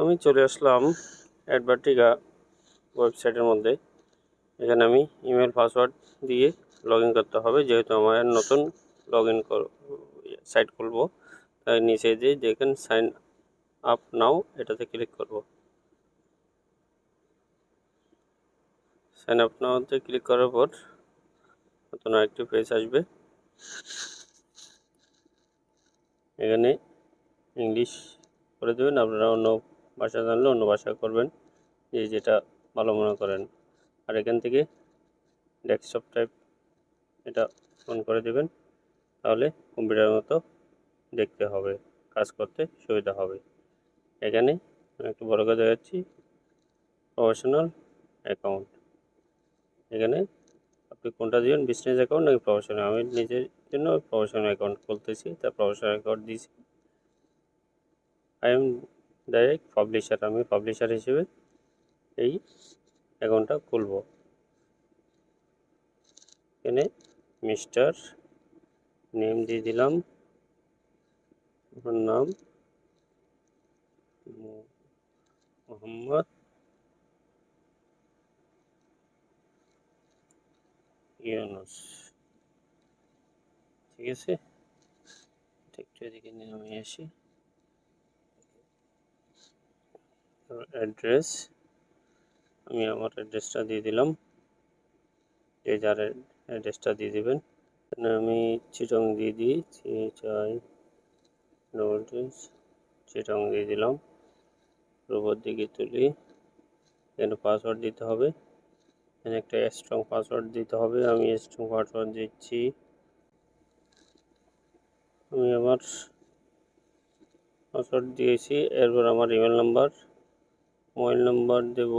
আমি চলে আসলাম অ্যাডভার্টিকা ওয়েবসাইটের মধ্যে। এখানে আমি ইমেল পাসওয়ার্ড দিয়ে লগ করতে হবে, যেহেতু আমার নতুন লগ ইন সাইট খুলবো, তাই নিচে যে দেখেন সাইন আপ নাও, এটাতে ক্লিক করব। সাইন আপ নাওতে ক্লিক করার পর নতুন আরেকটি পেজ আসবে। এখানে ইংলিশ করে দেবেন, আপনারা অন্য ভাষা জানলে অন্য ভাষা করবেন। যে যেটা ভালো মনে করেন। আর এখান থেকে ডেস্কটপ টাইপ এটা অন করে দেবেন। তাহলে কম্পিউটারের মতো দেখতে হবে, কাজ করতে সুবিধা হবে। এখানে আমি একটু বড় করে দেখাচ্ছি। প্রফেশনাল অ্যাকাউন্ট এখানে আপনি কোনটা দিবেন? বিজনেস অ্যাকাউন্ট নাকি প্রফেশনাল আমি নিজের জন্য প্রফেশনাল অ্যাকাউন্ট খুলতেছি, তা প্রফেশনাল অ্যাকাউন্ট দিয়েছি আই এম ডাইরেক্ট পাবলিশার আমি পাবলিশার হিসেবে এই অ্যাকাউন্টটা খুলব। এখানে মিস্টার নেম দিয়ে দিলাম। আমার নাম মোহাম্মদ ইউনুস। ঠিক আছে? একটু এদিকে নিয়ে আমি আসি। অ্যাড্রেস আমি আমার অ্যাড্রেসটা দিয়ে দিলাম। যে যার অ্যাড্রেসটা দিয়ে দেবেন। এখানে আমি চিটং দিয়ে দিই। চাই নোটিস চিটং দিয়ে দিলাম। উপর দিকে তুলি। এখানে পাসওয়ার্ড দিতে হবে। এখানে একটা স্ট্রং পাসওয়ার্ড দিতে হবে। আমি স্ট্রং পাসওয়ার্ড দিচ্ছি। আমি আমার পাসওয়ার্ড দিয়েছি। এরপর আমার ইমেল নাম্বার মোবাইল নাম্বার দেব।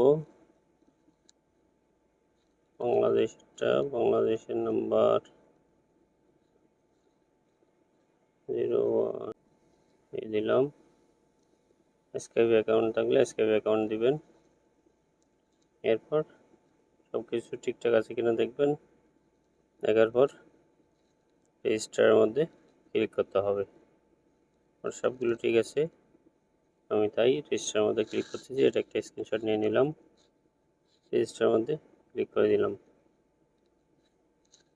বাংলাদেশটা, বাংলাদেশের নাম্বার জিরো ওয়ান। দিলাম। স্কাইপ অ্যাকাউন্ট থাকলে স্কাইপ অ্যাকাউন্ট দিবেন। এরপর সব কিছু ঠিকঠাক আছে কিনা দেখবেন। দেখার পর রেজিস্টারের মধ্যে ক্লিক করতে হবে। আর সবগুলো ঠিক আছে। আমি তাই রেজিস্টারের মধ্যে ক্লিক করতেছি এটা একটা স্ক্রিনশট নিয়ে নিলাম। রেজিস্টারের মধ্যে ক্লিক করে দিলাম।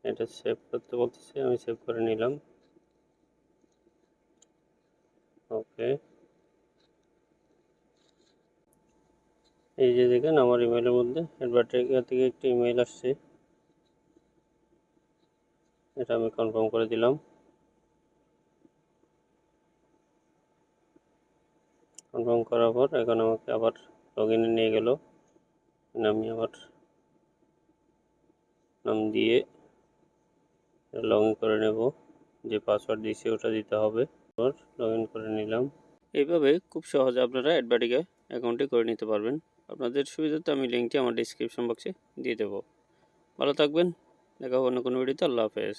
এটা সেভ করতে বলতেছে, আমি সেভ করে নিলাম। ওকে এই যে দেখেন, আমার ইমেলের মধ্যে অ্যাডভার্টাইজার থেকে একটি ইমেল আসছে। এটা আমি কনফার্ম করে দিলাম। কনফার্ম করার পর এখন আমাকে আবার লগ ইনে নিয়ে গেল। আমি আবার নাম দিয়ে লগ ইন করে নেব। যে পাসওয়ার্ড দিয়েছি ওটা দিতে হবে। তারপর লগ ইন করে নিলাম। এইভাবে খুব সহজে আপনারা অ্যাডভার্টিকা অ্যাকাউন্টে করে নিতে পারবেন। আপনাদের সুবিধাতে আমি লিঙ্কটি আমার ডিসক্রিপশন বক্সে দিয়ে দেবো। ভালো থাকবেন। দেখা হবে অন্য কোনো ভিডিওতে আল্লাহ হাফেজ।